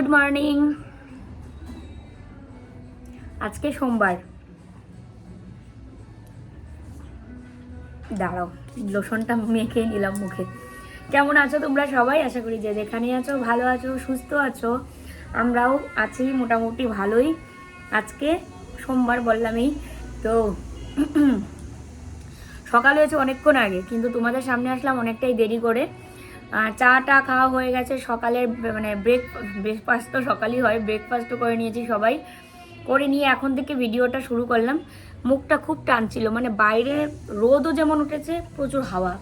Good morning আজকে সোমবার। দাঁড়াও, লোশনটা মেখে নিলাম মুখে। কেমন আছো তোমরা সবাই? আশা করি যে যেখানে আছো, ভালো আছো, সুস্থ আছো, আমরাও আছি মোটামুটি ভালোই। আজকে সোমবার বললামই তো সকাল হয়েছে অনেকক্ষণ আগে, কিন্তু তোমাদের সামনে আসলাম অনেকটাই দেরি করে। চা টা খাওয়া হয়ে গেছে, সকালের মানে ব্রেক ব্রেকফাস্ট তো সকালই হয় ব্রেকফাস্টও করে নিয়েছি সবাই। করে নিয়ে এখন থেকে ভিডিওটা শুরু করলাম। মুখটা খুব টানছিল মানে বাইরে রোদও যেমন উঠেছে, প্রচুর হাওয়া।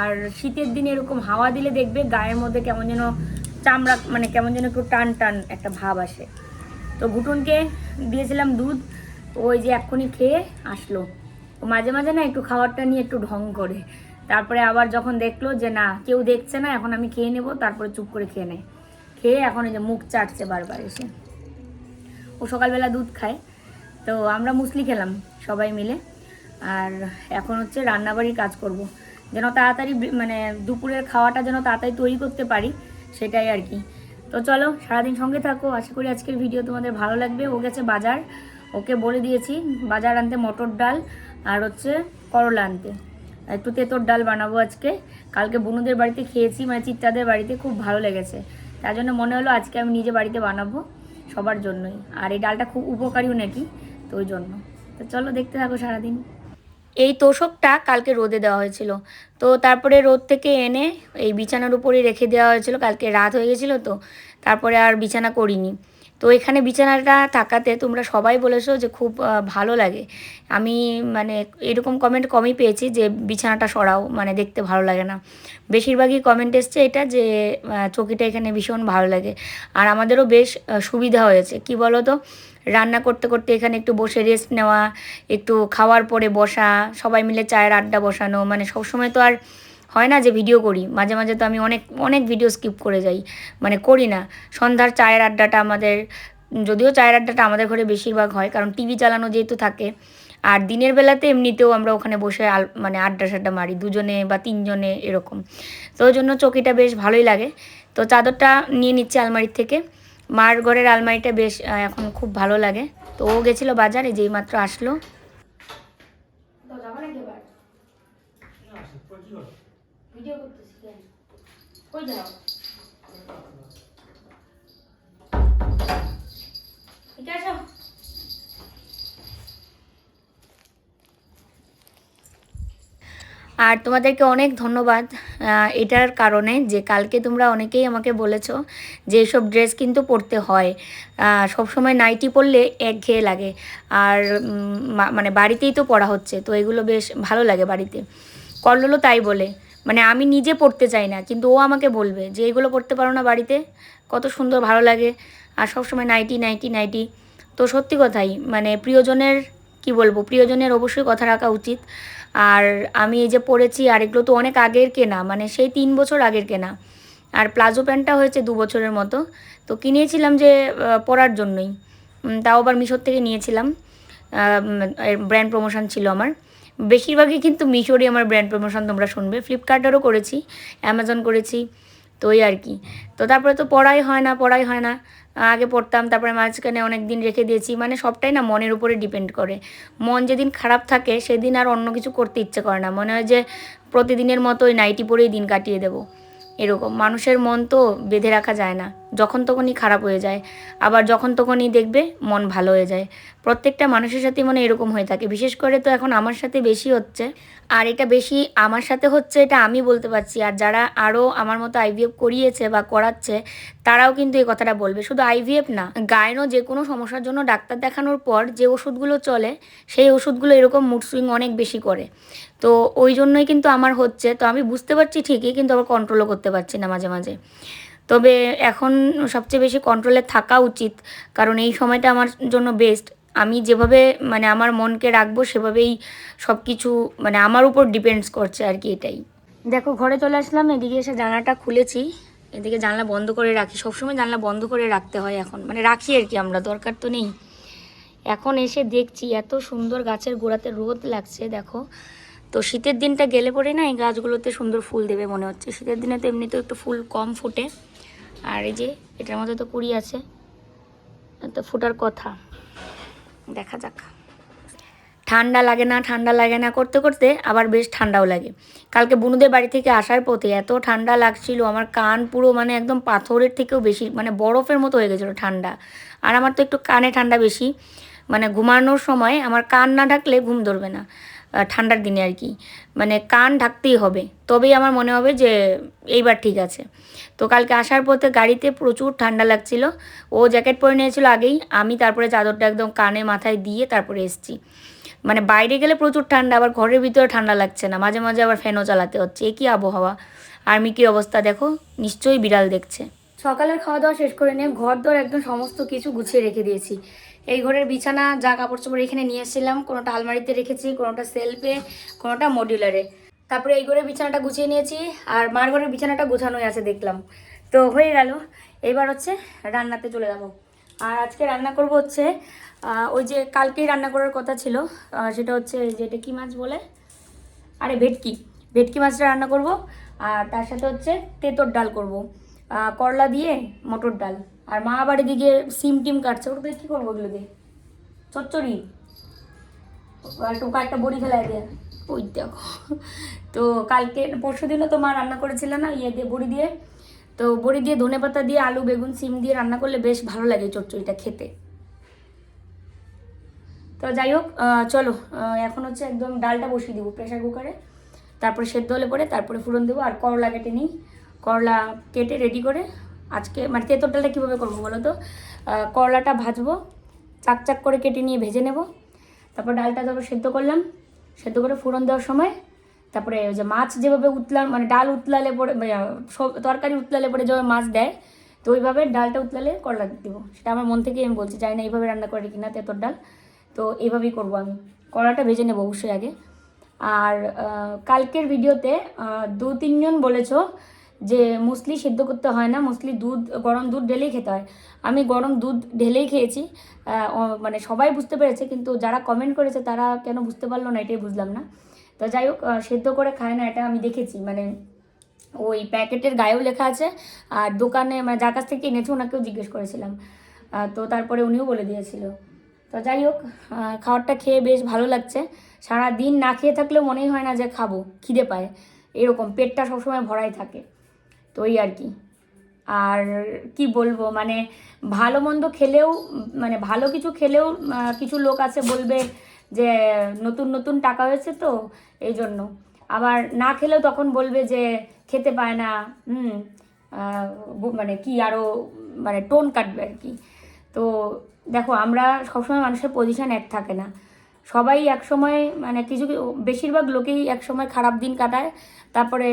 আর শীতের দিনে এরকম হাওয়া দিলে দেখবে গায়ের মধ্যে কেমন যেন চামড়া মানে কেমন যেন একটু টান টান একটা ভাব আসে। তো ঘুটনকে দিয়েছিলাম দুধ ওই যে এক্ষুনি খেয়ে আসলো। মাঝে মাঝে না একটু খাবারটা নিয়ে একটু ঢং করে। তারপরে আবার যখন দেখল যে না, কেউ দেখছে না, এখন আমি খেয়ে নেব, তারপরে চুপ করে খেয়ে নেয়। খেয়ে এখন এই যে মুখ চাটছে বারবার এসে। ও সকালবেলা দুধ খায়। তো আমরা মুসলি খেলাম সবাই মিলে। আর এখন হচ্ছে রান্নাবাড়ির কাজ করব। যেন তাড়াতাড়ি মানে দুপুরের খাওয়াটা যেন তাড়াতাড়ি তৈরি করতে পারি, সেটাই আর কি। তো চলো, সারাদিন সঙ্গে থাকো। আশা করি আজকের ভিডিও তোমাদের ভালো লাগবে। ও গেছে বাজার। ওকে বলে দিয়েছি, বাজার আনতে মটর ডাল আর হচ্ছে করলা আনতে। একটু তেঁতোর ডাল বানাবো আজকে। কালকে বুনুদের বাড়িতে খেয়েছি মানে চিত্তাদের বাড়িতে খুব ভালো লেগেছে। তার জন্য মনে হলো আজকে আমি নিজে বাড়িতে বানাবো সবার জন্যই। আর এই ডালটা খুব উপকারীও নাকি, তো ওই জন্য। তো চলো দেখতে থাকো সারাদিন। এই তোষকটা কালকে রোদে দেওয়া হয়েছিল। তো তারপরে রোদ থেকে এনে এই বিছানার উপরে রেখে দেওয়া হয়েছিল। কালকে রাত হয়ে গেছিল তো, তারপরে আর বিছানা করিনি। তো এখানে বিছানাটা থাকাতে তোমরা সবাই বলেছ যে খুব ভালো লাগে। আমি মানে এরকম কমেন্ট কমই পেয়েছি যে বিছানাটা সরাও মানে দেখতে ভালো লাগে না। বেশিরভাগই কমেন্ট এসছে এটা যে চৌকিটা এখানে ভীষণ ভালো লাগে। আর আমাদেরও বেশ সুবিধা হয়েছে। কি বলো তো রান্না করতে করতে এখানে একটু বসে রেস্ট নেওয়া, একটু খাওয়ার পরে বসা, সবাই মিলে চায়ের আড্ডা বসানো মানে সবসময় তো আর হয় না যে ভিডিও করি। মাঝে মাঝে তো আমি অনেক অনেক ভিডিও স্কিপ করে যাই। মানে করি না। সন্ধ্যার চায়ের আড্ডাটা আমাদের, যদিও চায়ের আড্ডাটা আমাদের ঘরে বেশিরভাগ হয়, কারণ টিভি চালানো যেহেতু থাকে। আর দিনের বেলাতে এমনিতেও আমরা ওখানে বসে আল মানে আড্ডা সাড্ডা মারি, দুজনে বা তিনজনে এরকম। তো ওই জন্য চকিটা বেশ ভালোই লাগে। তো চাদরটা নিয়ে নিচ্ছে আলমারির থেকে। মার ঘরের আলমারিটা বেশ এখন খুব ভালো লাগে। তো ও গেছিল বাজারে, যেই মাত্র আসলো। ভিডিও করতেছি কই যাও আর তোমাদেরকে অনেক ধন্যবাদ এটার কারণে যে কালকে তোমরা অনেকেই আমাকে বলেছ যে এসব ড্রেস কিন্তু পরতে হয়। আহ, সবসময় নাইটি পরলে একঘেয়ে লাগে। আর মানে বাড়িতেই তো পড়া হচ্ছে তো এগুলো বেশ ভালো লাগে বাড়িতে। কল্লোলও তাই বলে। মানে আমি নিজে পড়তে চাই না, কিন্তু ও আমাকে বলবে যে এগুলো পড়তে পারো না বাড়িতে, কত সুন্দর, ভালো লাগে। আর সবসময় নাইটি নাইটি নাইটি। তো সত্যি কথাই মানে প্রিয়জনের, কি বলব, প্রিয়জনের অবশ্যই কথা রাখা উচিত। আর আমি এই যে পড়েছি, আর এগুলো তো অনেক আগের কেনা মানে সেই তিন বছর আগের কেনা। আর প্লাজো প্যান্টটা হয়েছে দু বছরের মতো। তো কিনেছিলাম যে পরার জন্যই। তাও আবার মিশোর থেকে নিয়েছিলাম। ব্র্যান্ড প্রমোশন ছিল আমার। বেশিরভাগই কিন্তু মিশোরই আমার ব্র্যান্ড প্রমোশন তোমরা শুনবে। ফ্লিপকার্টেরও করেছি অ্যামাজন করেছি তো ওই আর কি। তো তারপরে তো পড়াই হয় না, পড়াই হয় না। আগে পড়তাম, তারপরে মাঝখানে অনেক দিন রেখে দিয়েছি। মানে সবটাই না মনের উপরে ডিপেন্ড করে। মন যেদিন খারাপ থাকে, সেদিন আর অন্য কিছু করতে ইচ্ছে করে না। মনে হয় যে প্রতিদিনের মতো ওই নাইটি পরেই দিন কাটিয়ে দেবো। এরকম। মানুষের মন তো বেঁধে রাখা যায় না। যখন তখনই খারাপ হয়ে যায়, আবার যখন তখনই দেখবে মন ভালো হয়ে যায়। প্রত্যেকটা মানুষের সাথে মানে এরকম হয়ে থাকে। বিশেষ করে তো এখন আমার সাথে বেশি হচ্ছে। আর এটা বেশি আমার সাথে হচ্ছে এটা আমি বলতে পারছি। আর যারা আরও আমার মতো আইভিএফ করিয়েছে বা করাচ্ছে, তারাও কিন্তু এই কথাটা বলবে। শুধু আইভিএফ না, গায়নও যে কোনো সমস্যার জন্য ডাক্তার দেখানোর পর যে ওষুধগুলো চলে, সেই ওষুধগুলো এরকম মুড সুইং অনেক বেশি করে। তো ওই জন্যই কিন্তু আমার হচ্ছে। তো আমি বুঝতে পারছি ঠিকই, কিন্তু আবার কন্ট্রোলও করতে পারছি না মাঝে মাঝে। তবে এখন সবচেয়ে বেশি কন্ট্রোলে থাকা উচিত। কারণ এই সময়টা আমার জন্য বেস্ট আমি যেভাবে মানে আমার মনকে রাখব সেভাবেই সব কিছু মানে আমার উপর ডিপেন্ডস করছে আর কি এটাই। দেখো, ঘরে চলে আসলাম, এদিকে এসে জানলাটা খুলেছি। এদিকে জানলা বন্ধ করে রাখি। সবসময় জানলা বন্ধ করে রাখতে হয় এখন। মানে রাখি আর কি আমরা, দরকার তো নেই। এখন এসে দেখছি, এত সুন্দর গাছের গোড়াতে রোদ লাগছে, দেখো। তো শীতের দিনটা গেলে পরে না এই গাছগুলোতে সুন্দর ফুল দেবে মনে হচ্ছে। শীতের দিনে তো এমনিতেও একটু ফুল কম ফুটে। আর এই যে, এটার মধ্যে তো কুড়ি আছে। তো ফুটার কথা। দেখা যাক। ঠান্ডা লাগে না, ঠান্ডা লাগে না করতে করতে আবার বেশ ঠান্ডাও লাগে। কালকে বুনুদের বাড়ি থেকে আসার পথে এত ঠান্ডা লাগছিল, আমার কান পুরো মানে একদম পাথরের থেকেও বেশি মানে বরফের মতো হয়ে গেছিল ঠান্ডা। আর আমার তো একটু কানে ঠান্ডা বেশি। মানে ঘুমানোর সময় আমার কান না ঢাকলে ঘুম ধরবে না। ঠান্ডার দিনে আর কি। মানে কান ঢাকতেই হবে, তবেই আমার মনে হবে যে এইবার ঠিক আছে। তো কালকে আসার পথে গাড়িতে প্রচুর ঠান্ডা লাগছিল, ও জ্যাকেট পরে নিয়েছিল আগেই, আমি তারপরে চাদরটা একদম কানে মাথায় দিয়ে তারপরে এসেছি। মানে বাইরে গেলে প্রচুর ঠান্ডা, আবার ঘরের ভিতরে ঠান্ডা লাগছে না, মাঝে মাঝে আবার ফ্যানও চালাতে হচ্ছে, এ কী আবহাওয়া? আর মিকির অবস্থা দেখো, নিশ্চয়ই বিড়াল দেখছে। সকালের খাওয়া দাওয়া শেষ করে নিয়ে ঘর দর একদম সমস্ত কিছু গুছিয়ে রেখে দিয়েছি। এই ঘরের বিছানা, যা কাপড় চোপড় এখানে নিয়ে এসেছিলাম, কোনোটা আলমারিতে রেখেছি, কোনোটা সেলফে, কোনোটা মডিউলারে। তারপরে এই ঘরের বিছানাটা গুছিয়ে নিয়েছি, আর মার ঘরের বিছানাটা গুছানোই আছে দেখলাম। তো হয়ে গেল, এবার হচ্ছে রান্নাতে চলে যাব। আর আজকে রান্না করব হচ্ছে ওই যে কালকেই রান্না করার কথা ছিল সেটা হচ্ছে যেটা কি মাছ বলে? আরে ভেটকি। ভেটকি মাছটা রান্না করব, আর তার সাথে হচ্ছে তেঁতর ডাল করব। করলা দিয়ে মটর ডাল। আর মা বাড়ি দিকে সিম টিম কাটছে। ওটা দিয়ে কী করব ওগুলো দিয়ে? চচ্চড়ি? আর একটু কয়েকটা বড়ি ফেলাই দিয়ে। ওই দেখো। তো কালকে, পরশু দিনও তো মা রান্না করেছিল না ইয়ে দিয়ে বড়ি দিয়ে। তো বড়ি দিয়ে ধনে পাতা দিয়ে আলু, বেগুন, সিম দিয়ে রান্না করলে বেশ ভালো লাগে চচ্চড়িটা খেতে। তো যাই হোক চলো এখন হচ্ছে একদম ডালটা বসিয়ে দেবো প্রেশার কুকারে তারপরে সেদ্ধ হলে পরে তারপরে ফুরন দেবো। আর করলা কেটে নিই। করলা কেটে রেডি করে আজকে মানে তেঁতর ডালটা কীভাবে করব বলো তো? করলাটা ভাজবো চাক চাক করে কেটে নিয়ে ভেজে নেব। তারপর ডালটা তারপর সেদ্ধ করলাম। সেদ্ধ করে ফুরন দেওয়ার সময় তারপরে ওই যে মাছ যেভাবে উতলা মানে ডাল উতলালে পরে মানে, তরকারি উতলালে পরে যেভাবে মাছ দেয় তো ওইভাবে ডালটা উতলালে করলা দেবো। সেটা আমার মন থেকেই আমি বলছি জানি না এইভাবে রান্না করে কিনা তেঁতর ডাল তো এইভাবেই করব আমি। কড়াটা ভেজে নেব অবশ্যই আগে। আর কালকের ভিডিওতে দু তিনজন বলেছ যে মুসলি সিদ্ধ করতে হয় না, মুসলি দুধ, গরম দুধ ঢেলেই খেতে হয়। আমি গরম দুধ ঢেলেই খেয়েছি। মানে সবাই বুঝতে পেরেছে, কিন্তু যারা কমেন্ট করেছে তারা কেন বুঝতে পারল না, এটাই বুঝলাম না। তো যাই হোক সেদ্ধ করে খায় না, এটা আমি দেখেছি। মানে ওই প্যাকেটের গায়েও লেখা আছে, আর দোকানে মানে যার কাছ থেকে এনেছে ওনাকেও জিজ্ঞেস করেছিলাম। তো তারপরে উনিও বলে দিয়েছিল। তো যাই হোক খাবারটা খেয়ে বেশ ভালো লাগছে। সারা দিন না খেয়ে থাকলেও মনেই হয় না যে খাব, খিদে পায়। এরকম, পেটটা সবসময় ভরাই থাকে। তো ওই আর কি। আর কি বলব মানে ভালো মন্দ খেলেও মানে ভালো কিছু খেলেও কিছু লোক আছে বলবে যে নতুন নতুন টাকা হয়েছে তো এই জন্য। আবার না খেলেও তখন বলবে যে খেতে পায় না, হুম মানে কি আরও মানে টোন কাটবে আর কি। তো দেখো, আমরা সবসময় মানুষের পজিশন এক থাকে না। সবাই একসময় মানে কিছু, বেশিরভাগ লোকেই একসময় খারাপ দিন কাটায়, তারপরে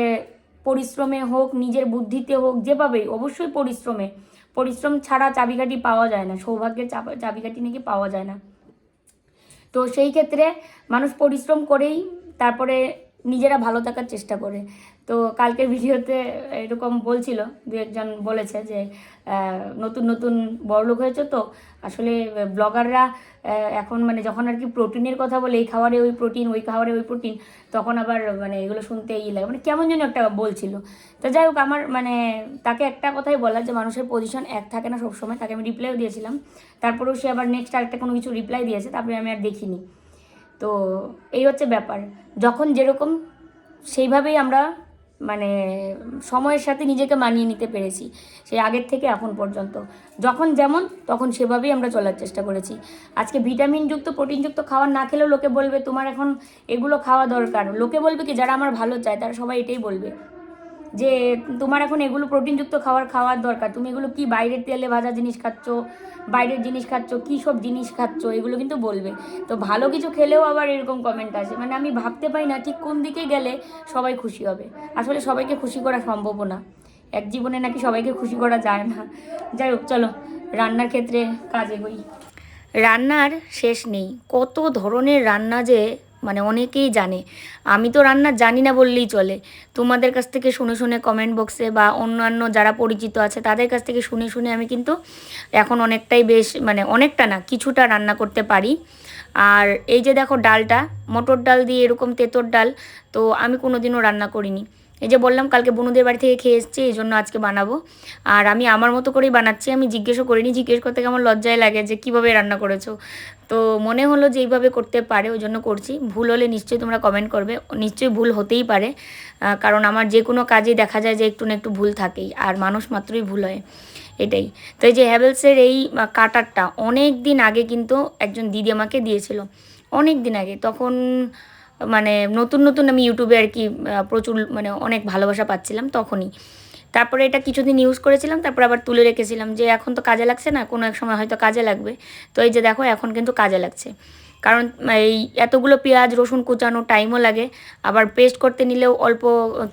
পরিশ্রমে হোক, নিজের বুদ্ধিতে হোক, যেভাবেই, অবশ্যই পরিশ্রমে। পরিশ্রম ছাড়া চাবিকাঠি পাওয়া যায় না, সৌভাগ্যের চাপ- চাবিকাঠি নাকি পাওয়া যায় না। তো সেই ক্ষেত্রে মানুষ পরিশ্রম করেই তারপরে নিজেরা ভালো থাকার চেষ্টা করে। তো কালকের ভিডিওতে এরকম বলছিল, দু একজন বলেছে যে নতুন নতুন বড়লোক হয়েছে তো। আসলে ব্লগাররা এখন মানে যখন আর কি প্রোটিনের কথা বলে, এই খাবারে ওই প্রোটিন, ওই খাবারে ওই প্রোটিন, তখন আবার মানে এগুলো শুনতে ই লাগে। মানে কেমন যেন একটা বলছিল। তো যাই হোক, আমার মানে তাকে একটা কথাই বলা যে, মানুষের পজিশন এক থাকে না সবসময়। তাকে আমি রিপ্লাইও দিয়েছিলাম। তারপরেও সে আবার নেক্সট আরেকটা কোনো কিছু রিপ্লাই দিয়েছে, তারপরে আমি আর দেখিনি। তো এই হচ্ছে ব্যাপার। যখন যেরকম, সেইভাবেই আমরা মানে সময়ের সাথে নিজেকে মানিয়ে নিতে পেরেছি, সেই আগের থেকে এখন পর্যন্ত। যখন যেমন, তখন সেভাবেই আমরা চলার চেষ্টা করেছি। আজকে ভিটামিনযুক্ত, প্রোটিনযুক্ত খাবার না খেলেও লোকে বলবে, তোমার এখন এগুলো খাওয়া দরকার। লোকে বলবে কি, যারা আমার ভালো চায়, তারা সবাই এটাই বলবে। যে তোমার এখন এগুলো প্রোটিনযুক্ত খাবার খাওয়ার দরকার। তুমি এগুলো কি বাইরের তেলে ভাজা জিনিস খাচ্ছ, বাইরের জিনিস খাচ্ছ, কী সব জিনিস খাচ্ছ, এগুলো কিন্তু বলবে। তো ভালো কিছু খেলেও আবার এরকম কমেন্ট আসে। মানে আমি ভাবতে পারি না ঠিক কোন দিকে গেলে সবাই খুশি হবে। আসলে সবাইকে খুশি করা সম্ভবও না। এক জীবনে নাকি সবাইকে খুশি করা যায় না। যাই হোক, চলো, রান্নার ক্ষেত্রে কাজে এগোই রান্নার শেষ নেই। কত ধরনের রান্না যে মানে অনেকেই জানে। আমি তো রান্না জানি না বললেই চলে। তোমাদের কাছ থেকে শুনে শুনে কমেন্ট বক্সে বা অন্যান্য যারা পরিচিত আছে, তাদের কাছ থেকে শুনে শুনে আমি কিন্তু এখন অনেকটাই বেশ মানে অনেকটা না, কিছুটা রান্না করতে পারি। আর এই যে দেখো ডালটা, মটর ডাল দিয়ে এরকম তেঁতর ডাল, তো আমি কোনোদিনও রান্না করিনি। এই যে বললাম কালকে বনুদের বাড়ি থেকে খেয়ে এসেছি, এই জন্য আজকে বানাবো। আর আমি আমার মতো করেই বানাচ্ছি, আমি জিজ্ঞেসও করিনি, জিজ্ঞেস করতে কেমন লজ্জায় লাগে যে কীভাবে রান্না করেছ। তো মনে হলো যে এইভাবে করতে পারে, ওই জন্য করছি। ভুল হলে নিশ্চয়ই তোমরা কমেন্ট করবে, নিশ্চয়ই ভুল হতেই পারে কারণ আমার যে কোনো কাজে দেখা যায় যে একটু না একটু ভুল থাকেই, আর মানুষ মাত্রই ভুল হয়, এটাই। তো এই যে হ্যাভেলসের এই কাটারটা অনেক দিন আগে কিন্তু একজন দিদি আমাকে দিয়েছিল, অনেক দিন আগে, তখন মানে নতুন নতুন আমি ইউটিউবে আর কি প্রচুর মানে অনেক ভালোবাসা পাচ্ছিলাম তখনই। তারপরে এটা কিছুদিন ইউজ করেছিলাম, তারপর আবার তুলে রেখেছিলাম যে এখন তো কাজে লাগছে না, কোনো এক সময় হয়তো কাজে লাগবে। তো এই যে দেখো, এখন কিন্তু কাজে লাগছে। কারণ এই এতগুলো পেঁয়াজ, রসুন কুচানো টাইমও লাগে। আবার পেস্ট করতে নিলেও অল্প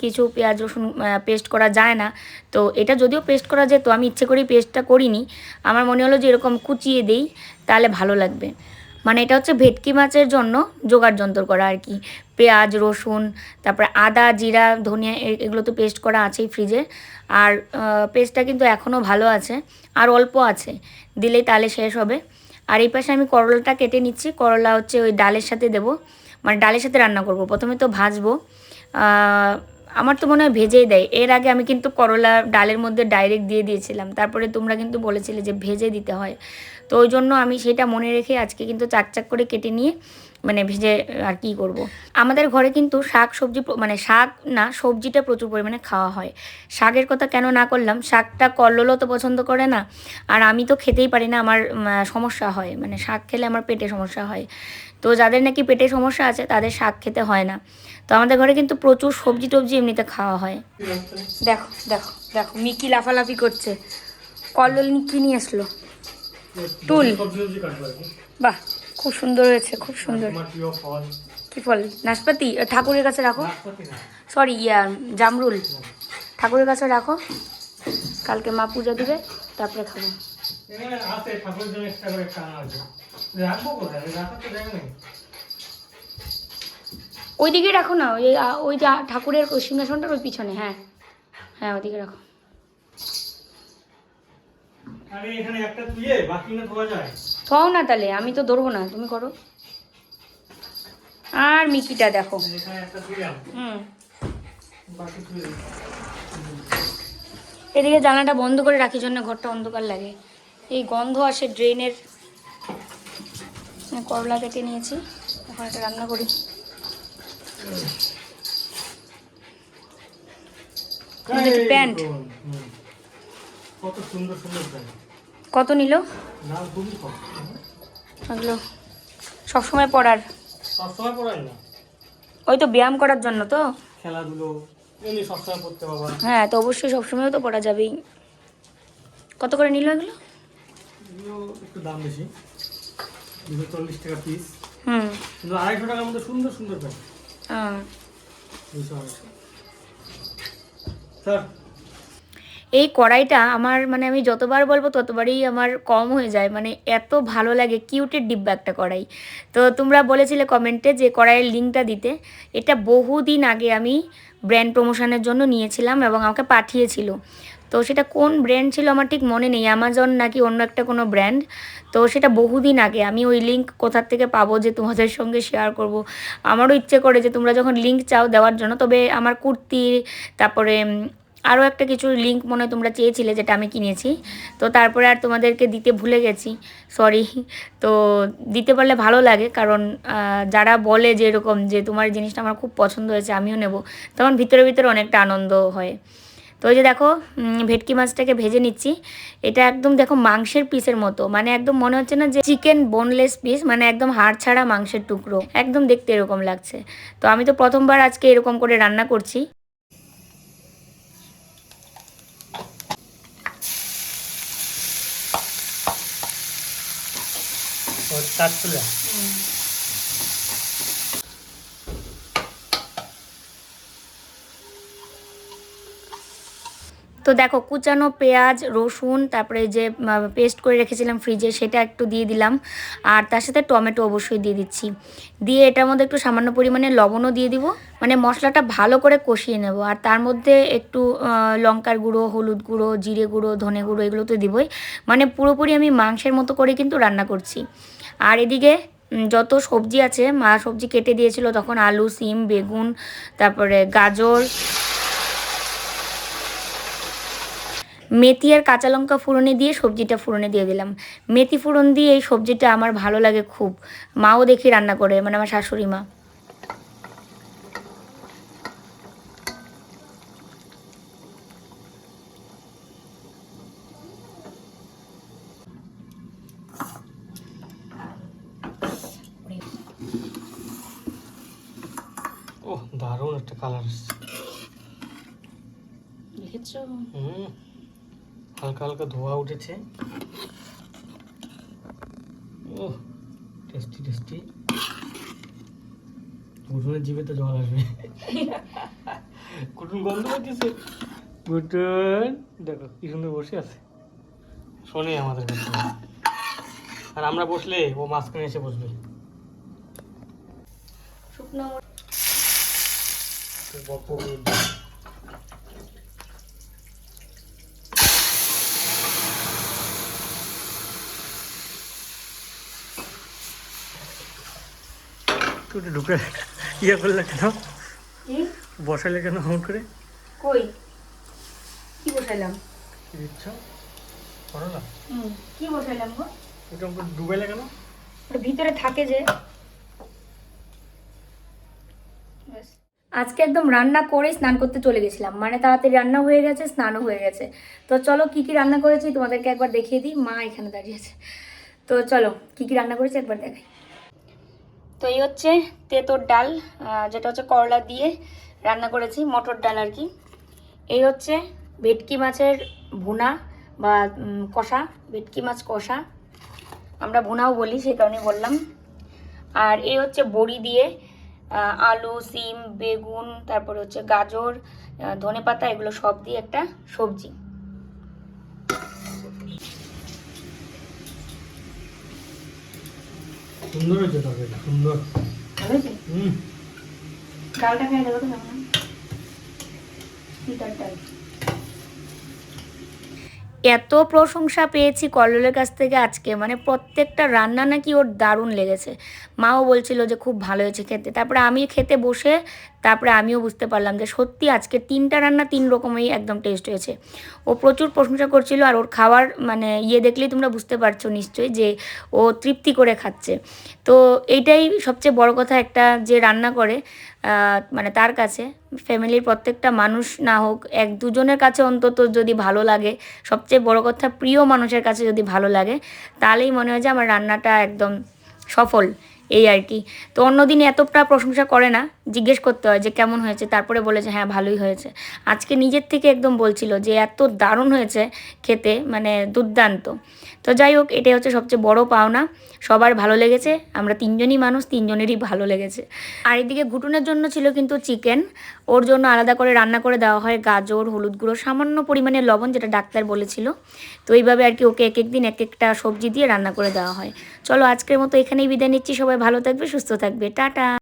কিছু পেঁয়াজ, রসুন পেস্ট করা যায় না। তো এটা যদিও পেস্ট করা যেত আমি ইচ্ছে করেই পেস্টটা করিনি। আমার মনে হলো যে এরকম কুচিয়ে দিই, তাহলে ভালো লাগবে। মানে এটা হচ্ছে ভেটকি মাছের জন্য জোগাড় যন্ত্র করা আর কি। পেঁয়াজ, রসুন, তারপরে আদা, জিরা, ধনিয়া এগুলো তো পেস্ট করা আছেই ফ্রিজে আর পেস্টটা কিন্তু এখনও ভালো আছে, আর অল্প আছে, দিলেই তাহলে শেষ হবে। আর এই পাশে আমি করলাটা কেটে নিচ্ছি, করলা হচ্ছে ওই ডালের সাথে দেবো মানে ডালের সাথে রান্না করব। প্রথমে তো ভাজবো আমার তো মনে হয় ভেজেই দেয়। এর আগে আমি কিন্তু করলা ডালের মধ্যে ডাইরেক্ট দিয়ে দিয়েছিলাম, তারপরে তোমরা কিন্তু বলেছিলে যে ভেজে দিতে হয়। তো ওই জন্য আমি সেটা মনে রেখে আজকে কিন্তু চাক চাক করে কেটে নিয়ে মানে ভেজে আর কি করব। আমাদের ঘরে কিন্তু শাক সবজি মানে শাক না, সবজিটা প্রচুর পরিমাণে খাওয়া হয়। শাকের কথা কেন না করলাম, শাকটা কল্লোলও তো পছন্দ করে না। আর আমি তো খেতেই পারি না, আমার সমস্যা হয়। মানে শাক খেলে আমার পেটে সমস্যা হয়। তো যাদের নাকি পেটে সমস্যা আছে, তাদের শাক খেতে হয় না। তো আমাদের ঘরে কিন্তু প্রচুর সবজি টবজি এমনিতে খাওয়া হয়। দেখো দেখো দেখো, মিকি লাফালাফি করছে। কল্লোল কি নিয়ে আসলো। টুল। বাহ খুব সুন্দর হয়েছে খুব সুন্দর। কি ফল? নাশপাতি? ঠাকুরের কাছে রাখো। সরি ইয়া জামরুল। ঠাকুরের কাছে রাখো। কালকে মা পুজো দিবে তারপরে খাব। ওইদিকে রাখো না ওই ওই যে ঠাকুরের সিংহাসনটার ওই পিছনে হ্যাঁ। হ্যাঁ ওইদিকে রাখো। আরে এখানে একটা তুইয়ে বাকি না ধোয়া যায়। থও না তাহলে আমি তো ধরবো না তুমি করো। আর মিকিটা দেখো। এখানে একটা তুইলাম হুম। বাকি তুই এদিকে জানাটা বন্ধ করে রাখি জন্য ঘরটা অন্ধকার লাগে। এই গন্ধ আসে ড্রেনের। করলা কেটে নিয়েছি এখন এটা রান্না করি। প্যান্ট। কত সুন্দর সুন্দর কত নিল? দাম খুবই কম এগুলো সবসময় পড়ার? সবসময় পড়াই না। ওই তো ব্যায়াম করার জন্য তো। খেলাধুলো এমনি সবসময় পড়তে হ্যাঁ তো অবশ্যই সবসময় তো পড়া যাবেই। কত করে নিল এগুলো? একটু দাম বেশি। দুশো চল্লিশ টাকা পিস হুম। কিন্তু আড়াইশো টাকার মধ্যে সুন্দর সুন্দর প্যান্ট। আহ, দুশো আড়াইশো। স্যার এই কড়াইটা আমার মানে আমি যতবার বলব ততবারই আমার কম হয়ে যায়। মানে এত ভালো লাগে, কিউটের ডিব্বা একটা কড়াই। তো তোমরা বলেছিলে কমেন্টে যে কড়াইয়ের লিঙ্কটা দিতে। এটা বহুদিন আগে আমি ব্র্যান্ড প্রমোশনের জন্য নিয়েছিলাম এবং আমাকে পাঠিয়েছিল। তো সেটা কোন ব্র্যান্ড ছিল আমার ঠিক মনে নেই অ্যামাজন নাকি অন্য একটা কোনো ব্র্যান্ড। তো সেটা বহুদিন আগে আমি ওই লিঙ্ক কোথার থেকে পাবো যে তোমাদের সঙ্গে শেয়ার করব। আমারও ইচ্ছে করে যে তোমরা যখন লিঙ্ক চাও দেওয়ার জন্য, তবে আমার কুর্তি, তারপরে আরও একটা কিছু লিঙ্ক মনে তোমরা চেয়েছিলে যেটা আমি কিনেছি। তো তারপরে আর তোমাদেরকে দিতে ভুলে গেছি সরি তো দিতে পারলে ভালো লাগে, কারণ যারা বলে যে এরকম যে তোমার জিনিসটা আমার খুব পছন্দ হয়েছে, আমিও নেব, তখন ভিতরে ভিতরে অনেকটা আনন্দ হয়। তো ওই যে দেখো ভেটকি মাছটাকে ভেজে নিচ্ছি। এটা একদম দেখো মাংসের পিসের মতো মানে একদম মনে হচ্ছে না যে চিকেন বোনলেস পিস মানে একদম হাড় ছাড়া মাংসের টুকরো। একদম দেখতে এরকম লাগছে। তো আমি তো প্রথমবার আজকে এরকম করে রান্না করছি। তো দেখো, কুচানো পেঁয়াজ, রসুন, তারপরে যে পেস্ট করে রেখেছিলাম ফ্রিজে সেটা একটু দিয়ে দিলাম। আর তার সাথে টমেটো অবশ্যই দিয়ে দিচ্ছি। দিয়ে এটার মধ্যে একটু সামান্য পরিমাণে লবণও দিয়ে দিব। মানে মশলাটা ভালো করে কষিয়ে নেব। আর তার মধ্যে একটু লঙ্কার গুঁড়ো, হলুদ গুঁড়ো, জিরে গুঁড়ো, ধনে গুঁড়ো, এগুলো তো দিবই। মানে পুরোপুরি আমি মাংসের মতো করে কিন্তু রান্না করছি। আর এদিকে যত সবজি আছে, মা সবজি কেটে দিয়েছিল তখন আলু, সিম, বেগুন, তারপরে গাজর, মেথি আর কাঁচা লঙ্কা ফুরনে দিয়ে সবজিটা ফুরনে দিয়ে দিলাম। মেথি ফুরন দিয়ে এই সবজিটা আমার ভালো লাগে খুব। মাও দেখি রান্না করে মানে আমার শাশুড়ি মা। হালকা হালকা ধোয়া উঠেছে। ও টেস্টি টেস্টি। কুটুনের জিভে তো জল আসবে। কুটুন গন্ধ পাইতেছে। কুটুন দেখো কি সুন্দর বসে আছে। শোনে আমাদের কাছে আর আমরা বসলে ও মাঝখানে এসে বসবে। শুকনো তো ঢুকে ইয়ে করলে কেন? কি? বসালে কেন হন করে? কই? কি বসাইলাম? কি দিচ্ছ? করলা হুম কি বসাইলাম গো? ওটা আমাকে ডুবাইলে কেন? ভিতরে থাকে যে। ব্যাস। আজকে একদম রান্না করে স্নান করতে চলে গেছিলাম। মানে তাড়াতাড়ি রান্না হয়ে গেছে স্নানও হয়ে গেছে। তো চলো কি কি রান্না করেছি তোমাদেরকে একবার দেখিয়ে দিই। মা এখানে দাঁড়িয়ে আছে। তো চলো কি কি রান্না করেছি একবার দেখাই। তো এই হচ্ছে তেঁতোর ডাল যেটা হচ্ছে করলা দিয়ে রান্না করেছি, মটর ডাল আর কি। এই হচ্ছে ভেটকি মাছের ভুনা বা কষা, ভেটকি মাছ কষা। আমরা ভুনাও বলি, সেই কারণে বললাম। আর এই হচ্ছে বড়ি দিয়ে আলু, সিম, বেগুন, তারপরে হচ্ছে গাজর ধনে পাতা এগুলো সব দিয়ে একটা সবজি। সুন্দর হয়েছে তরকারিটা সুন্দর। হুম। ডালটা খেয়ে দেবো তো কেমন? ডাল এত প্রশংসা পেয়েছি কল্লোলের কাছ থেকে আজকে। মানে প্রত্যেকটা রান্না নাকি ওর দারুণ লেগেছে। মাও বলছিল যে খুব ভালো হয়েছে খেতে। তারপরে আমি খেতে বসে তারপরে আমিও বুঝতে পারলাম যে সত্যি আজকে তিনটা রান্না তিন রকমই একদম টেস্ট হয়েছে। ও প্রচুর প্রশংসা করছিল আর ওর খাওয়ার মানে ইয়ে দেখলেই তোমরা বুঝতে পারছ নিশ্চয়ই যে ও তৃপ্তি করে খাচ্ছে। তো এইটাই সবচেয়ে বড় কথা একটা যে রান্না করে। মানে তার কাছে ফ্যামিলির প্রত্যেকটা মানুষ না হোক, এক দুজনের কাছে অন্তত যদি ভালো লাগে, সবচেয়ে বড় কথা প্রিয় মানুষের কাছে যদি ভালো লাগে, তাহলেই মনে হয় যে আমার রান্নাটা একদম সফল, এই আর কি। তো অন্যদিন এতটা প্রশংসা করে না জিজ্ঞেস করতে হয় যে কেমন হয়েছে, তারপরে বলে যে হ্যাঁ ভালোই হয়েছে। আজকে নিজের থেকে একদম বলছিল যে এত দারুণ হয়েছে খেতে মানে দুর্দান্ত। তো যাই হোক, এটাই হচ্ছে সবচেয়ে বড় পাওনা। সবার ভালো লেগেছে, আমরা তিনজনই মানুষ, তিনজনেরই ভালো লেগেছে। আর এদিকে ঘুটুনের জন্য ছিল কিন্তু চিকেন। ওর জন্য আলাদা করে রান্না করে দেওয়া হয় গাজর, হলুদ গুঁড়ো, সামান্য পরিমাণে লবণ যেটা ডাক্তার বলেছিল। তো এইভাবে আর কি ওকে এক এক দিন এক একটা সবজি দিয়ে রান্না করে দেওয়া হয়। চলো আজকের মতো এখানেই বিদায় নিচ্ছি, সবাই ভালো থাকবে, সুস্থ থাকবে। টাটা!